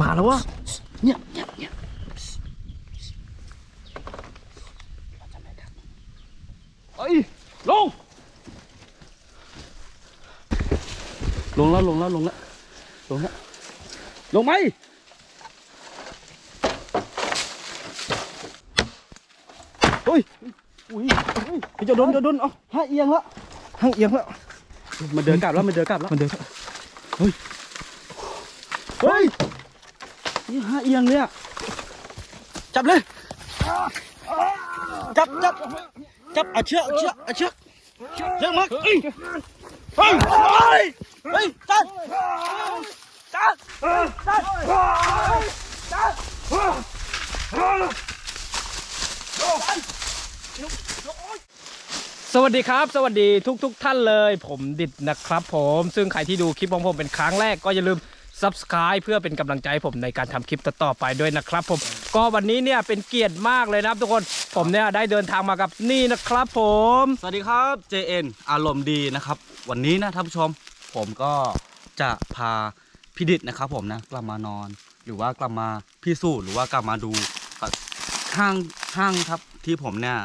มาแล้ววะเนี่ยเนี่ยเนี่ยเอ้ยลง ลงแล้วลงแล้วลงแล้วลงแล้วลงไหมเฮ้ยอุ้ยพี่จะโดนจะโดนเอาห้าเอียงแล้วห้างเอียงแล้วมันเดินกลับแล้วมันเดินกลับแล้วมันเดินเฮ้ย เฮ้ย นี่ห้า เอียงเลยอะจับเลย จับจับจับเอาเชือกเอาเชือกเอาเชือกเชือกมักเฮ้ยเฮ้ยเฮ้ยเฮ้ยจัดจัดจัดจัดสวัสดีครับ สวัสดีทุกทุกๆท่านเลย ผมดิดนะครับผมซึ่งใครที่ดูคลิปของผมเป็นครั้งแรกก็อย่าลืม subscribe เพื่อเป็นกำลังใจให้ผมในการทำคลิปต่อๆไปด้วยนะครับผมก็วันนี้เนี่ยเป็นเกียรติมากเลยนะครับทุกคนผมเนี่ยได้เดินทางมากับนี่นะครับผมสวัสดีครับ JN อารมณ์ดีนะครับ วันนี้นะท่านผู้ชม ผมก็จะพาพี่ดิษนะครับผมนะกลับมานอน หรือว่ากลับมาพิสูจน์หรือว่ากลับมาดูห้างห้างครับที่ผมเนี่ย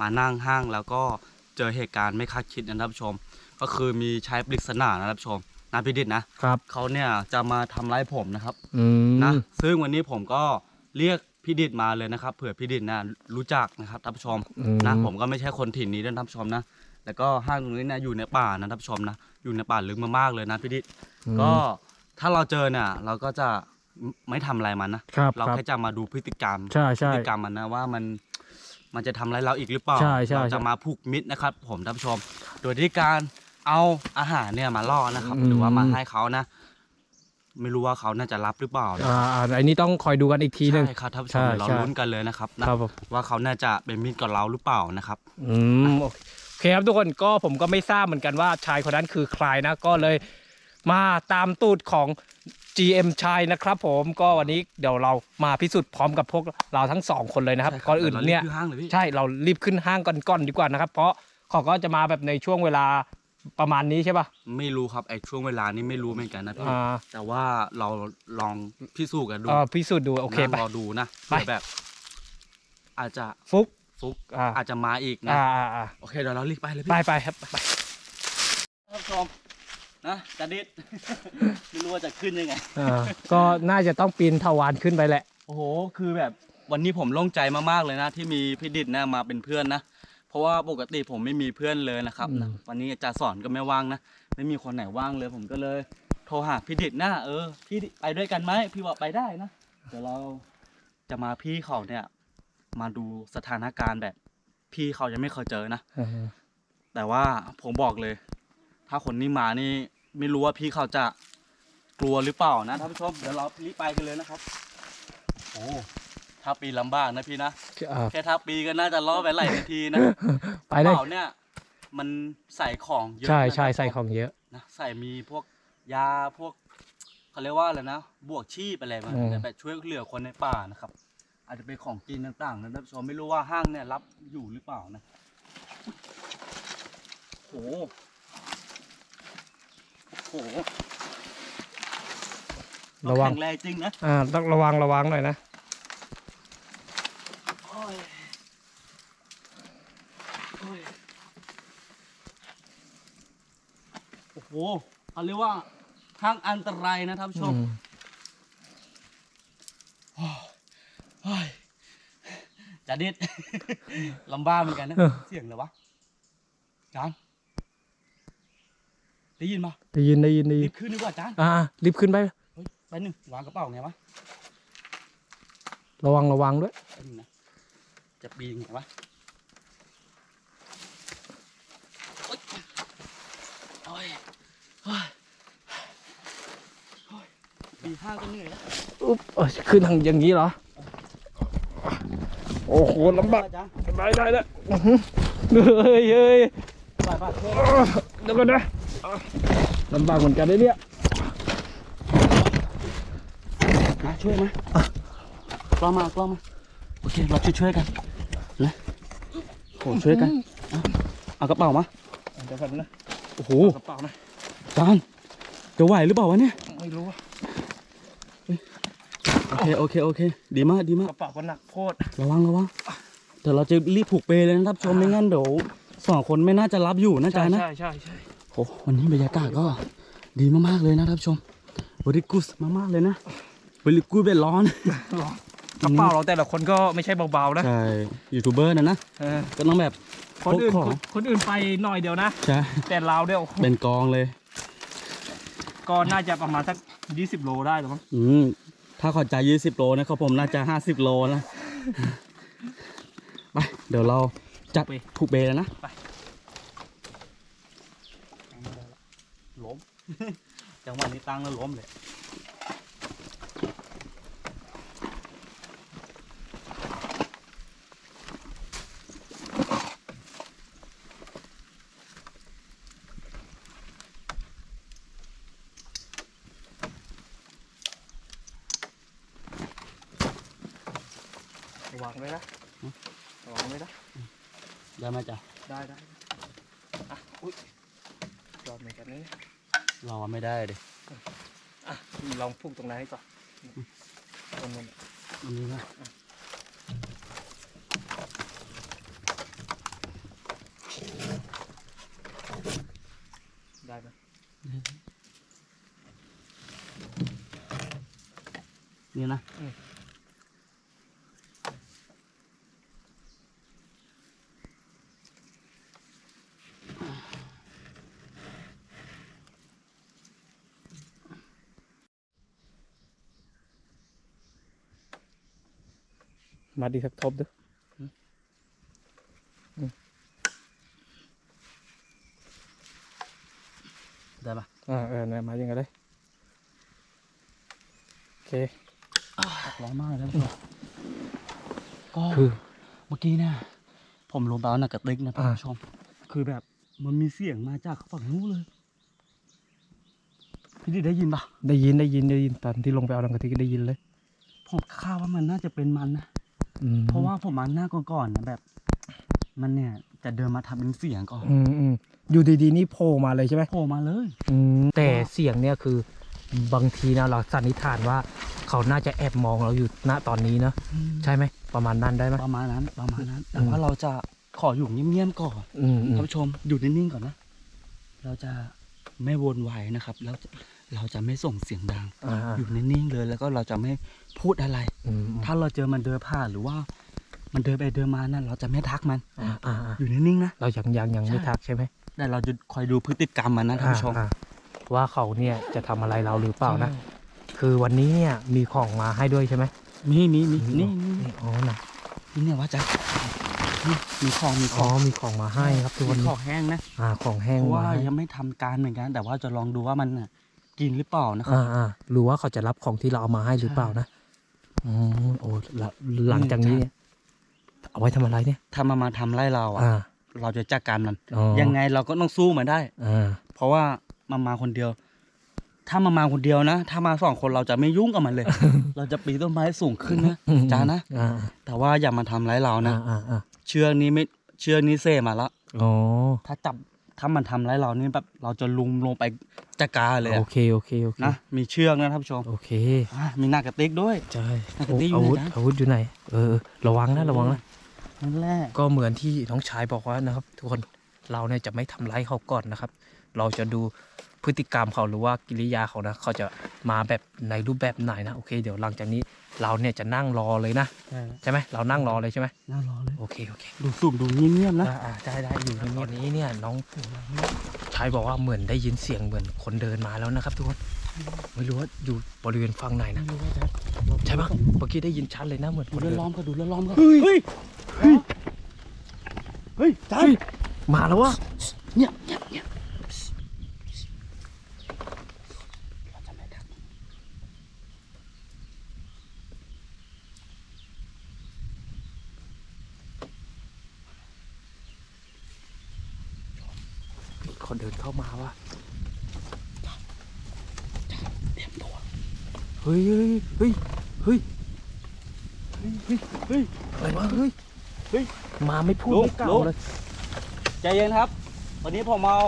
มานั่งห้างแล้วก็เจอเหตุการณ์ไม่คาดคิดนะท่านผู้ชม ก็คือมีชายปริศนานะท่านผู้ชม นะพี่ดิษนะครับ เขาเนี่ยจะมาทำร้ายผมนะครับอืมนะซึ่งวันนี้ผมก็เรียกพี่ดิษมาเลยนะครับเผื่อพี่ดิษนะรู้จักนะครับท่านผู้ชมนะผมก็ไม่ใช่คนถิ่นนี้ด้วยนะท่านผู้ชมนะแล้วก็ห้างตรงนี้นะอยู่ในป่านะท่านผู้ชมนะอยู่ในป่าลึกมากๆเลยนะพี่ดิษก็ถ้าเราเจอเนี่ยเราก็จะไม่ทำอะไรมันนะครับเราครับแค่จะมาดูพฤติกรรม ใช่พใช่ ฤติกรรมมันนะว่ามันมันจะทำอะไรเราอีกหรือเปล่าใช่ใช่เราใช่จะมาผูกมิตรนะครับ ผมท่านผู้ชม โดยที่การ เอาอาหารเนี่ยมาล่อนะครับอืมหรือว่ามาให้เขานะ ไม่รู้ว่าเขาน่าจะรับหรือเปล่านะอ่าอ่าอันนี้ต้องคอยดูกันอีกทีหนึงใช่ครับท่านผู้ชใช่มเดี๋ยวเราใช่ ลุ้นกันเลยนะครับนะ ครับผมว่าเขาน่าจะเป็นมิตรกับเราหรือเปล่านะครับ อืมโอเคครับทุกคนก็ผมก็ไม่ทราบเหมือนกันว่าชายคนนั้นคือใครนะก็เลยมาตามตูดของ GM ชายนะครับ ผมก็วันนี้เดี๋ยวเรามาพิสูจน์พร้อมกับพวกเราทั้งสองคนเลยนะครับใช่ครับก่อนอื่นเดี๋ยวเราเนี่ยรีบขึ้นห้างเลยพี่ ใช่เรารีบขึ้นห้างก่อนก่อนดีกว่านะครับ เพราะเขาก็จะมาแบบในช่วงเวลา ประมาณนี้ใช่ป่ะ ไม่รู้ครับไอ้ช่วงเวลานี้ไม่รู้เหมือนกันนะพี่อ่า แต่ว่าเราลองพิสูจน์กันดูเออพิสูจน์ดูโอเคนะไปรอดูนะไป เผื่อแบบ อาจจะฟุก ฟุกอ่า อาจจะมาอีกนะอ่าอ่าอ่าโอเคเดี๋ยวเรารีบไปเลยพี่ไปไปครับไปท่านผู้ชมนะจะดิดไม่รู้ว่าจะขึ้นยังไง อ่าก็น่าจะต้องปีนทวารขึ้นไปแหละ โอ้โห คือแบบวันนี้ผมโล่งใจมากๆเลยนะ ที่มีพี่ดิดนะมาเป็นเพื่อนนะ เพราะว่าปกติผมไม่มีเพื่อนเลยนะครับอืมนะวันนี้อาจารย์สอนก็ไม่ว่างนะ ไม่มีคนไหนว่างเลย ผมก็เลย โทรหาพี่ดิดนะเออพี่ไปด้วยกันไหมพี่บอกไปได้นะเดี๋ยวเราจะมาพี่เขาเนี่ย มาดูสถานการณ์แบบ พี่เขายังไม่เคยเจอนะอ่าแต่ว่าผมบอกเลย ถ้าคนนี้มานี่ไม่รู้ว่าพี่เขาจะกลัวหรือเปล่านะท่านผู้ชมเดี๋ยวเรารีบไปกันเลยนะครับ โอ้ ถ้าปีนลำบากนะพี่นะอ่าแค่ถ้าปีก็น่าจะล้อไปหลายนาทีนะไปเลยเปล่าเนี่ย มันใส่ของเยอะใช่นะใช่ครับใส่ของเยอะนะใส่มีพวกยาพวกเขาเรียกว่าอะไรนะบวกชีพอะไรมาอืมแบบช่วยเหลือคนในป่านะครับ อาจจะเป็นของกินต่างๆนะท่านผู้ชมไม่รู้ว่าห้างเนี่ยรับอยู่หรือเปล่านะโอ้โหโอ้โหระวังแข็งแรงจริงนะอ่าต้องระวังระวังหน่อยนะ โอ้ย โอ้ยโอ้โหเขาเรียกว่าทางอันตรายนะท่านผู้ชมอืมเฮ้ยจะดิด ลำบากเหมือนกันนะเสียงเลยวะจานได้ยินปะได้ยินได้ยินได้ยิรีนบขึ้นดีกว่าจานอ่ารีบขึ้นไป เฮ้ยไปหนึ่งวางกระเป๋าไงวะระวังระวังด้วยไปหนึ่งนะจะปีนไงวะ โอ้ยโอ้ยโอ้ยปีห้าก็เหนื่อยแล้วอุ๊บเอ้ยขึ้นทางอย่างนี้เหรอ โอ้โหลำบากจานได้ได้ได้อื้อหือเฮ้ยเฮ้ยไปไปเพื่อนอ้วเดี๋ยวก่อนนะลำบากเหมือนกันเลยเนี่ยมาช่วยไหมกล้องมากล้องมาโอเคเราช่วยช่วยๆกันนะโหช่วยกันเอาเอากระเป๋ามา เดี๋ยวก่อนนะ โอ้โหกระเป๋านะจานจะไหวหรือเปล่าวะเนี่ย ไม่รู้อะเคโอเคโอเค ดีมากดีมากกระเป๋าก็หนักโคตรระวังระวังเดี๋ยวเราจะรีบผูกเปลเลยนะครับชมไม่งั้นเดี๋ยวสองคนไม่น่าจะรับอยู่นะจ๊ะนะใช่ใช่ใช่โอ้วันนี้บรรยากาศก็ดีมากๆเลยนะท่านผู้ชมบริกุสมากๆเลยนะบริกุสเป็นร้อนกระเป๋าเราแต่ละคนก็ไม่ใช่เบาๆนะใช่ยูทูบเบอร์นะนะเออก็ต้องแบบ คนอื่นพกของคนคนอื่นไปหน่อยเดียวนะ ใช่ แต่เราเนี่ยโอ้โหเป็นกองเลย ก็น่าจะประมาณสักยี่สิบโลได้หรือมั้งอืมถ้าขอใจยี่สิบโลนะครับผมน่าจะห้าสิบโลนะไปเดี๋ยวเราจัดผูกเบแล้วนะล้มจังหวะนี้ตั้งแล้วล้มเลย ระวังไว้นะระวังไว้นะได้ไหมจ๊ะได้ได้อะอุ้ยรอดเหมือนกันนะเนี่ยเราอะไม่ได้ดิอะลองพูกตรงไหนนให้ก่อนตรงนั้นน่ะอันนี้นะได้ไหมนี่นะ มาดีสักทบด้วยได้ปะอ่าเออเนี่ยมายังไงเลยโอเคร้อนมากเลยท่านผู้ชมก็คือเมื่อกี้เนี่ยผมลงไปเอาหนักกระติกนะท่านอ่าผู้ชมคือแบบมันมีเสียงมาจากฝั่งนู้นเลยพี่ดิได้ยินปะได้ยินได้ยินได้ยินตอนที่ลงไปเอาลังกะทิก็ได้ยินเลยผมคาดว่ามันน่าจะเป็นมันนะ อืมเพราะว่าผมมาหน้าก่อนๆนะแบบ มันเนี่ยจะเดินมาทำเป็นเสียงก่อนอืมอืมอยู่ดีๆนี่โผล่มาเลยใช่ไหมโผล่มาเลย อืมแต่เสียงเนี่ยคือบางทีนะเราสันนิษฐานว่าเขาน่าจะแอบมองเราอยู่ณตอนนี้นะใช่ไหมประมาณนั้นได้ไหม ประมาณนั้นประมาณนั้น แต่อืมว่าเราจะขออยู่เงียบๆก่อนอืมอืมท่านผู้ชมอยู่นิ่งๆก่อนนะ เราจะไม่วนวายนะครับ แล้วจะ เราจะไม่ส่งเสียงดังอ่าอ่าอยู่นิ่งๆเลยแล้วก็เราจะไม่พูดอะไรอืมถ้าเราเจอมันเดินผ่านหรือว่า มันเดินไปเดินมานั่นเราจะไม่ทักมันอ่าอ่าอ่าอยู่นิ่งๆนะเรายังยังยังไม่ใช่ทักใช่ไหมแต่เราจะคอยดูพฤติกรรมมันนะท่านผู้ชมอ่าอ่าว่าเขาเนี่ยจะทำอะไรเราหรือเปล่านะคือวันนี้เนี่ยมีของมาให้ด้วยใช่ไหมมีมีมีอืมนี่นี่นี่อ๋อนะนี่เนี่ยว่าจะนี่มีของมีขอ๋อองมีของมาให้ครับทุกคนมีของแห้งนะอ่าของแห้งเพราะมาว่าให้ยังไม่ทำการเหมือนกัน แต่ว่าจะลองดูว่ามันน่ะ กินหรือเปล่านะครับ อ่าอ่าหรือว่าเขาจะรับของที่เราเอามาให้หรือเปล่านะอืมโอ้ละหลังจากนี้เนี่ยเอาไว้ทำอะไรเนี่ย ถ้ามันมาทำไล่เราอะอ่า เราจะจัดการมัน อ๋อ ยังไงเราก็ต้องสู้มันได้ อ่า เพราะว่ามันมาคนเดียว ถ้ามันมาคนเดียวนะ ถ้ามาสองคนเราจะไม่ยุ่งกับมันเลย เราจะปีนต้นไม้สูงขึ้นนะอืม จ้านะ อ่าแต่ว่าอย่ามาทำร้ายเรานะ อ่าอ่าอ่าเชือกนี้ไม่เชือกนี้เซมาแล้วอ๋อ ถ้าจับ ถ้ามันทำร้ายเรานี่แบบเราจะลุมลงไปจัดการเลยโออะเคโอเคโอเคนะมีเชือกนะท่านผู้ชมโอเคอะมีหน้ากระติกด้วย ใช่ปกติอยู่อาวุธไหนจ๊ะอาวุธอยู่ไหน เออ ระวังนะระวังนะ นั่นแหละก็เหมือนที่น้องชายบอกว่านะครับ ทุกคนเราเนี่ยจะไม่ทำร้ายเขาก่อนนะครับ เราจะดู พฤติกรรมเขาหรือว่ากิริยาเขานะเขาจะมาแบบในรูปแบบไหนนะโอเค เดี๋ยวหลังจากนี้เราเนี่ยจะนั่งรอเลยนะใช่ใช่ไหมเรานั่งรอเลยใช่ไหมน่ารอเลยโอเคโอเคดูสูบดูเงียบๆนะอ่าอ่าได้ได้อยู่ตอนนี้เนี่ยน้องชายบอกว่าเหมือนได้ยินเสียงเหมือนคนเดินมาแล้วนะครับทุกคนไม่รู้ว่าอยู่บริเวณฝั่งไหนนะไม่รู้ว่าจะใช่ปะเมื่อกี้ได้ยินชัดเลยนะเหมือนคดูนแล้เดิวนล้อมก็ดูแล้วล้อมก็เฮ้ยเฮ้ยเฮ้ยเฮ้ยจานมาแล้ววะเนี่ยเนี่ยเนี่ยเราจะไม่ทัก คนเดินเข้ามาว่ะเตรียมตัวเฮ้ยเฮ้ยเฮ้ยเฮ้ยเฮ้ยเฮ้ยอะไรวะเฮ้ยเฮ้ยมาไม่พูดลุงไม่กล่าลุวงเลยใจเย็นครับ วันนี้ผมเอา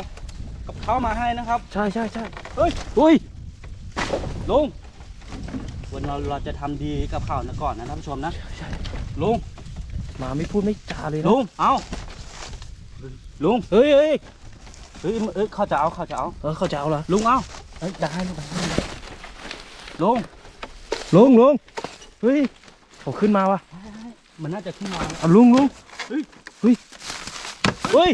กับข้าวมาให้นะครับ ใช่ใช่ใช่เฮ้ยเฮ้ยลุงวันเราเราจะทำดีกับเขานะก่อนนะท่านผู้ชมนะใช่ลุงหมาไม่พูดไม่จาเลยนะลุงเอาลุงเฮ้ยเฮ้ย เฮ้ยเอ้ยเขาจะเอาเขาจะเอา เออเขาจะเอาเหรอลุงเอาเอ้ยได้ลูกได้ลุงลุงลุงเฮ้ยเขาขึ้นมาวะมันน่าจะขึ้นมาเอาลุงลุงเฮ้ยเฮ้ยเฮ้ย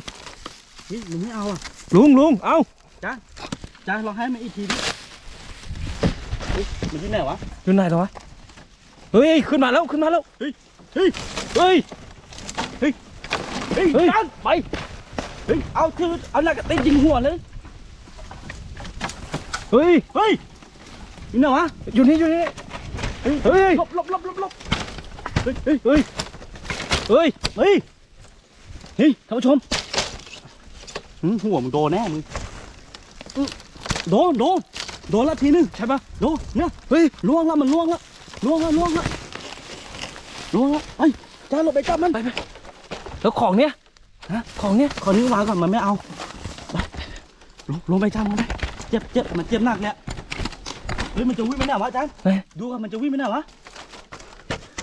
เฮ้ยมันไม่เอาอะลุงลุงเอาจ้าลองให้มันอีกทีดิเฮ้ยมันที่ไหนวะอยู่ไหนเหรอวะเฮ้ยขึ้นมาแล้วขึ้นมาแล้วเฮ้ยเฮ้ยเฮ้ยเฮ้ยเฮ้ยจานไป เฮ้ย เอาคือเอาหน้ากระติกยิงหัวเลย เฮ้ย เฮ้ยนี่ไหนวะ อยู่นี่อยู่นี่ เฮ้ย เฮ้ย หลบหลบหลบหลบหลบเฮ้ย เฮ้ย เฮ้ย เฮ้ย เฮ้ยเฮ้ยท่านผู้ชมหึหัวมึงโดนแน่มึงอื้อโดนโดนโดนละทีนึงใช่ปะโดนเนี่ยเฮ้ยล่วงละมันล่วงละล่วงละล่วงละล่วงละไอ้ยจ้าหลบไปจับมันไปไปแล้วของเนี้ย ฮะของเนี้ยขอนิ้ววางก่อนมันไม่เอาไปลงลงไปจับมันไปเจ็บเจ็บมันเจ็บหนักเนี่ยเฮ้ยมันจะวิ่งไปไหนวะอาจารย์เฮ้ย ดูกันมันจะวิ่งไปไหนวะ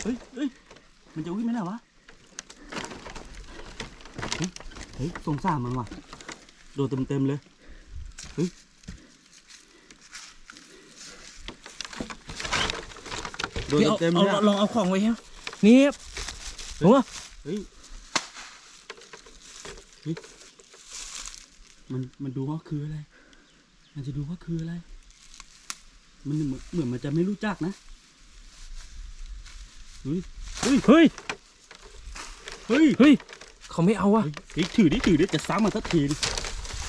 เฮ้ยเฮ้ยมันจะวิ่งไปไหนวะเฮ้ยเฮ้ยสงสารมันว่ะโดนเต็มเต็มๆเลยเฮ้ยโดนเต็มๆเลยอะลองเอาของไว้ฮะนี่ลุงอะเฮ้ยเฮ้ย มันมันดูว่าคืออะไร มันจะดูว่าคืออะไร มันเหมือนเหมือนมันจะไม่รู้จักนะเฮ้ยเฮ้ยเฮ้ยเฮ้ยเฮ้ยเขาไม่เอาวะเฮ้ยถือดิถือดิจะซ้ำมันสักทีดิ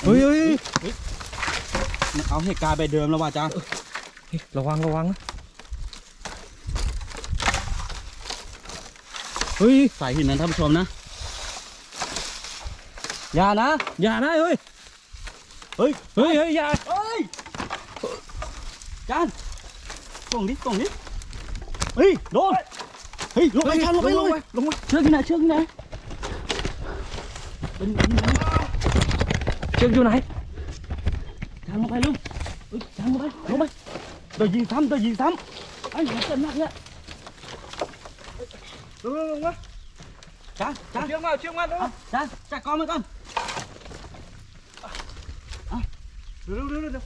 เฮ้ยเฮ้ยเฮ้ยมันเอาเหตุการณ์ไปเดิมแล้วว่ะจ้าเฮ้ยระวังระวังนะเฮ้ยสายหินนั้นท่านผู้ชมนะ อย่านะ อย่านะเฮ้ย เฮ้ย เฮ้ยเฮ้ยอย่าเฮ้ยจานส่งดิส่งดิเฮ้ยโดนเฮ้ยลงไปจานลงไปลงไปลงมาเชือกที่ไหนเชือกที่ไหนเป็นที่ไหนเชือกอยู่ไหนจานลงไปลูกเฮ้ยจานลงไปลงไปเดี๋ยวยิงซ้ำเดี๋ยวยิงซ้ำไอ้หัวเจ็บหนักเนี่ยลงลงมาจานจานเชือกมาเชือกมาลงเอาจานจัดกองมันก่อน เร็วเร็วเร็ว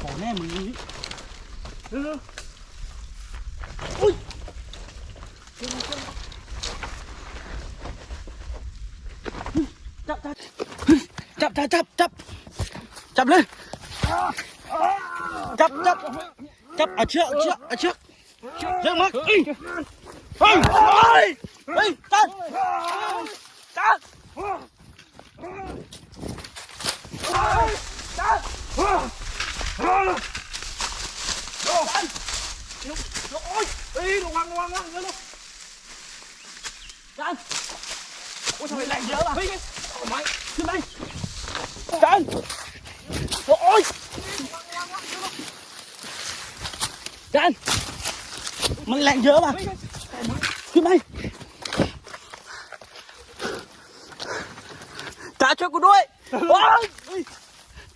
ขอแน่มึงนี่เร็วเร็วจับจับจับจับจับจับจับเลยจับจับจับเอาเชือกเอาเชือกเอาเชือกเชือกมาเฮ้ยเฮ้ยเฮ้ยเฮ้ยจานจานเฮ้ยระวังระวังระวังเร็วเร็วจานโอ้ยทำ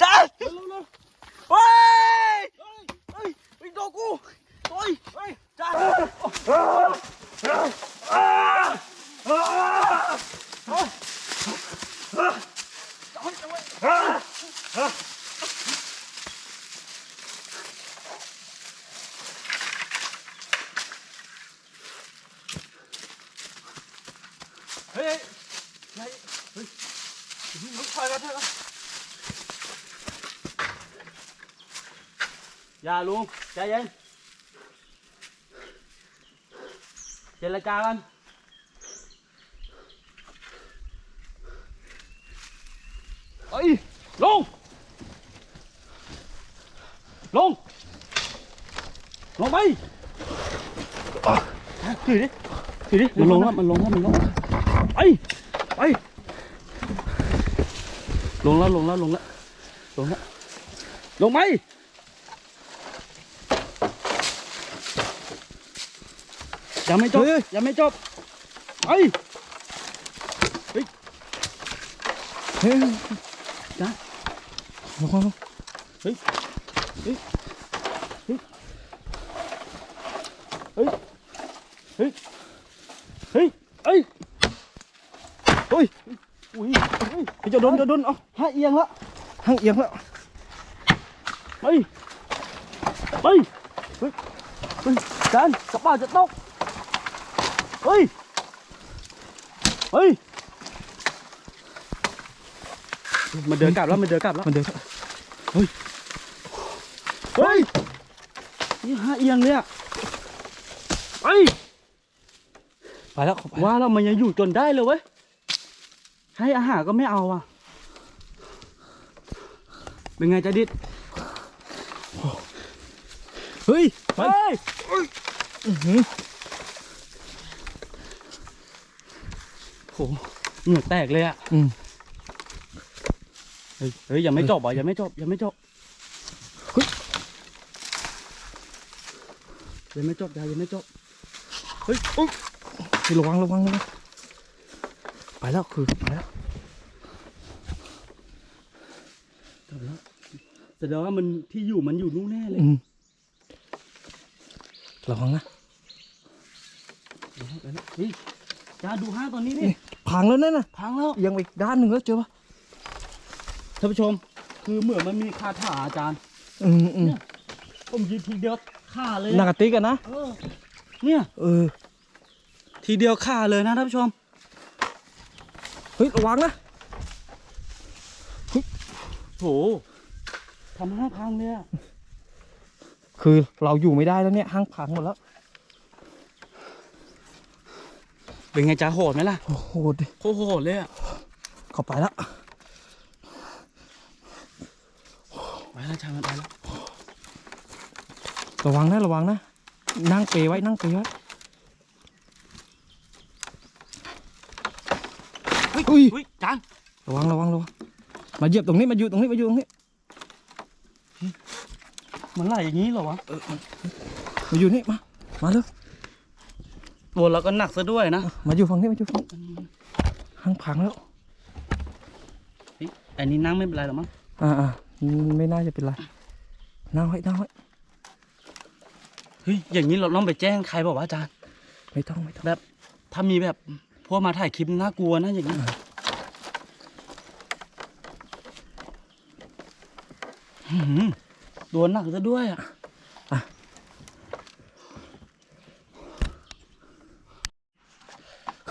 ไมแรงเยอะล่ะเฮ้ยทำไมขึ้นไปจานโอ้ยจานมันแรงเยอะป่ะขึ้นไปจานช่วยกูด้วยโอ้ยจานเฮ้ยเฮ้ยเฮ้ยโดนกูโอ้ยจานเฮ้ยเฮ้ยเฮ้ยลุกถอยมาเอะอย่าลุงใจเย็นเจรจากันเฮ้ยลง ลง ลงไปถือดิถือดิมันลงแล้วมันลงแล้วมันลงแล้วไปไปลงแล้วลงแล้วลงแล้วลงแล้วลงไป ยังไม่จบยังไม่จบไปเฮ้ยจ้ะระวังเฮ้ยเฮ้ยเฮ้ยเฮ้ยเฮ้ยเฮ้ยเฮ้ยอุ้ยเฮ้ยจะโดนจะโดนเอาห้าเอียงละหางเอียงแล้วเฮ้ยเฮ้ยเฮ้ยเฮ้ยจานกระเป๋าจะตก เฮ้ย เฮ้ย มันเดินกลับแล้วมันเดินกลับแล้วมันเดินเฮ้ยนี่ห้าเอียงเลยอะเฮ้ยไปแล้วไปแล้วว่าเรามันยังอยู่จนได้เลยเว้ย ให้อาหารก็ไม่เอาอะ เป็นไงจ๊ะดิดเฮ้ย ไป เฮ้ยอื้อหือโหเหงื่อแตกเลยอะอืม เฮ้ยเฮ้ยยังไม่จบอะยังไม่จบยังไม่จบเฮ้ย ยังไม่จบยายยังไม่จบเฮ้ยอุ๊ยเฮ้ยระวังระวังนะไปแล้วคือไปแล้วจบแล้วแสดงว่ามันที่อยู่มันอยู่นู่นแน่เลยอืมระวังนะไปแล้วเฮ้ยจ้าดูห้างตอนนี้ดิ พังแล้วนั่นน่ะพังแล้วเอียังไปอีกด้านหนึ่งแล้วเจอปะท่านผู้ชม คือเหมือนมันมีคาถาอาจารย์อืมอืมผมยืนทีเดียวฆ่าเลยหนักกระติกอะนะเออเนี่ย เออทีเดียวฆ่าเลยนะท่านผู้ชมเฮ้ยระวังนะโถทำห้าพังเลยอะคือเราอยู่ไม่ได้แล้วเนี่ยห้างพังหมดแล้ว เป็นไงจ้าโหดไหมล่ะโอ้โหดิโคตรโหดเลยอะเข้าไปแล้วไปแล้วชายมันไปแล้ว ระวังนะระวังนะ นั่งเปรย์ไว้นั่งเปรย์ไว้อุ้ยอุ้ยจานระวังระวังระวังมาเหยียบตรงนี้มาอยู่ตรงนี้มาอยู่ตรงนี้มันไหลอย่างนี้เหรอวะ มาอยู่นี่มา มาเลย ตัวเราก็หนักซะด้วยนะ มาอยู่ฝั่งนี้มาอยู่ฝั่งห้างพังแล้วอันนี้นั่งไม่เป็นไรหรอมั้ง อ่าอ่าไม่น่าจะเป็นไรนั่งไว้นั่งไว้เฮ้ย อย่างนี้เราต้องไปแจ้งใครบอกว่าอาจารย์ ไม่ต้องไม่ต้อง แบบ ถ้ามีแบบพวกมาถ่ายคลิปน่ากลัวนะอย่างนี้หืมตัวหนักซะด้วยอะ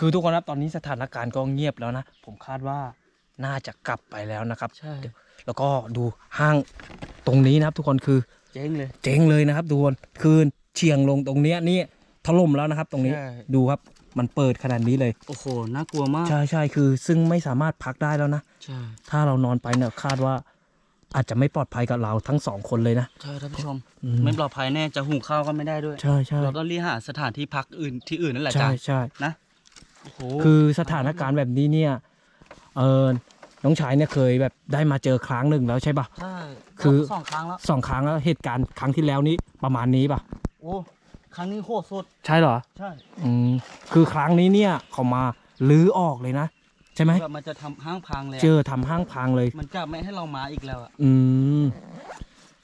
คือทุกคนครับตอนนี้สถานการณ์ก็เงียบแล้วนะ ผมคาดว่าน่าจะกลับไปแล้วนะครับใช่แล้วก็ดูห้างตรงนี้นะครับ ทุกคนคือเจ๊งเลย เจ๊งเลยนะครับทุกคนคืนเชียงลงตรงเนี้ยนี่ถล่มแล้วนะครับ ตรงนี้ใช่ ดูครับมันเปิดขนาดนี้เลย โอ้โหน่ากลัวมากใช่ใช่คือซึ่งไม่สามารถพักได้แล้วนะ ใช่ถ้าเรานอนไปเนี่ยคาดว่า อาจจะไม่ปลอดภัยกับเราทั้งสองคนเลยนะ ใช่ท่านผู้ชม อืไม่ปลอดภัยแน่จะหุงข้าวก็ไม่ได้ด้วย ใช่ใช่เราต้องรีบหาสถานที่พักอื่นที่อื่นนั่นแหละใช่จ้าใช่นะโอ้โห คือสถานการณ์แบบนี้เนี่ย เออน้องชายเนี่ยเคยแบบได้มาเจอครั้งหนึ่งแล้วใช่ปะใช่คือสองครั้งแล้วสองครั้งแล้วเหตุการณ์ครั้งที่แล้วนี้ประมาณนี้ปะโอ้ครั้งนี้โคตรสุด ใช่เหรอ ใช่ อืมคือครั้งนี้เนี่ยเขามาลื้อออกเลยนะใช่ไหมแบบมันจะทำห้างพังเลยอะเจอทำห้างพังเลย มันจะไม่ให้เรามาอีกแล้วอะอืม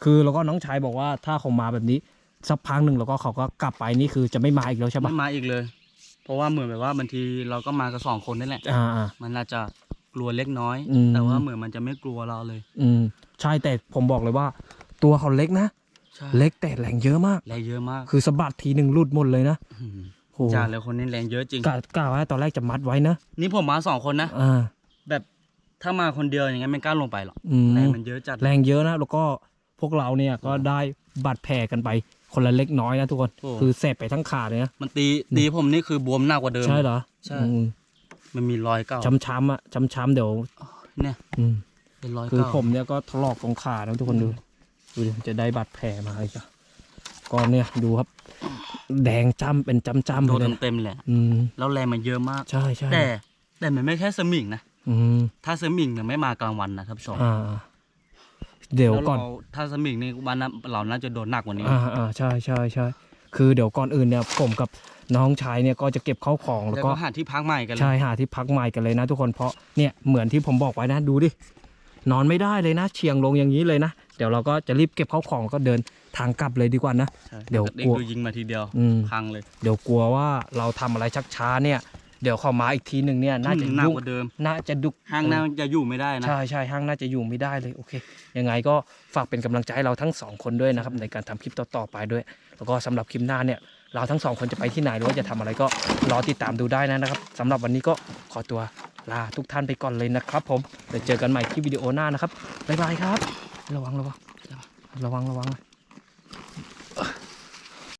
คือแล้วก็น้องชายบอกว่าถ้าเขามาแบบนี้สักพักหนึ่งแล้วก็เขาก็กลับไปนี่คือจะไม่มาอีกแล้วใช่ปะไม่มาอีกเลย เพราะว่าเหมือนแบบว่าบางทีเราก็มากับสองคนนั่นแหละอ่าอ่า มันอาจจะกลัวเล็กน้อย อืม แต่ว่าเหมือนมันจะไม่กลัวเราเลย อืมใช่แต่ผมบอกเลยว่า ตัวเขาเล็กนะ ใช่เล็กแต่แรงเยอะมาก แรงเยอะมากคือสะบัดทีหนึ่งหลุดหมดเลยนะหืมโหจ้าเลยคนนี้แรงเยอะจริง กะกะว่าตอนแรกจะมัดไว้นะนี่ผมมาสองคนนะ อ่า แบบถ้ามาคนเดียวอย่างเงี้ยไม่กล้าลงไปหรอกอืม แรงมันเยอะจัด แรงเยอะนะ แล้วก็พวกเราเนี่ยก็ได้บาดแผลกันไปคนละเล็กน้อยนะทุกคนโอ้ คือเสพไปทั้งขาเลยนะมันตีตีผมนี่คือบวมหนักกว่าเดิม ใช่เหรอใช่ อืมมันมีรอยเก่าช้ำๆอะช้ำๆเดี๋ยวเนี่ยอืม เป็นรอยคือเก่าผมเนี่ยก็ถลอกตรงขานะทุกคนดูดูดิจะได้บาดแผลมาเลยจ้ะก็เนี่ยดูครับ แดงจ้ำเป็นจ้ำๆโดเลยนนะเต็มๆเลยอืมแล้วแรงมันเยอะมาก ใช่ใช่แต่แต่มันไม่แค่สมิงนะ อืมถ้าสมิงเนี่ยไม่มากลางวันนะท่านผู้ชมอ่า เดี๋ยวแล้วก่อนเราถ้าสมิงในวันนั้นเราน่าจะโดนหนักกว่านี้ อ่าอ่าใช่ใช่ใช่คือเดี๋ยวก่อนอื่นเนี่ยผมกับน้องชายเนี่ยก็จะเก็บเข้าของแล้แล้ววก็ก็หาที่พักใหม่กันเลยใช่หาที่พักใหม่กันเลยนะ ทุกคนเพราะเนี่ยเหมือนที่ผมบอกไว้นะดูดินอนไม่ได้เลยนะเชียงลงอย่างนี้เลยนะเดี๋ยวเราก็จะรีบเก็บเข้าของแล้วก็เดินทางกลับเลยดีกว่านะ ใช่เดี๋ยวเด็กกลัวดูยิงมาทีเดียวอืม พังเลย เดี๋ยวกลัวว่าเราทำอะไรชักช้าเนี่ย เดี๋ยวเขามาอีกทีหนึ่งเนี่ยน่าจะหนักยุ่งกว่าเดิม น่าจะดุกห้างน่าจะอยู่ไม่ได้นะ ใช่ใช่ห้างน่าจะอยู่ไม่ได้เลยโอเคยังไงก็ฝากเป็นกำลังใจให้เราทั้งสองคนด้วยนะครับในการทำคลิปต่อๆไปด้วย แล้วก็สำหรับคลิปหน้าเนี่ยเราทั้งสองคนจะไปที่ไหนหรือว่าจะทำอะไรก็รอติดตามดูได้นะครับสำหรับวันนี้ก็ขอตัวลาทุกท่านไปก่อนเลยนะครับ ผมเดี๋ยวเจอกันใหม่ที่วิดีโอหน้านะครับบ๊ายบายครับ ระวังระวังระวังระวัง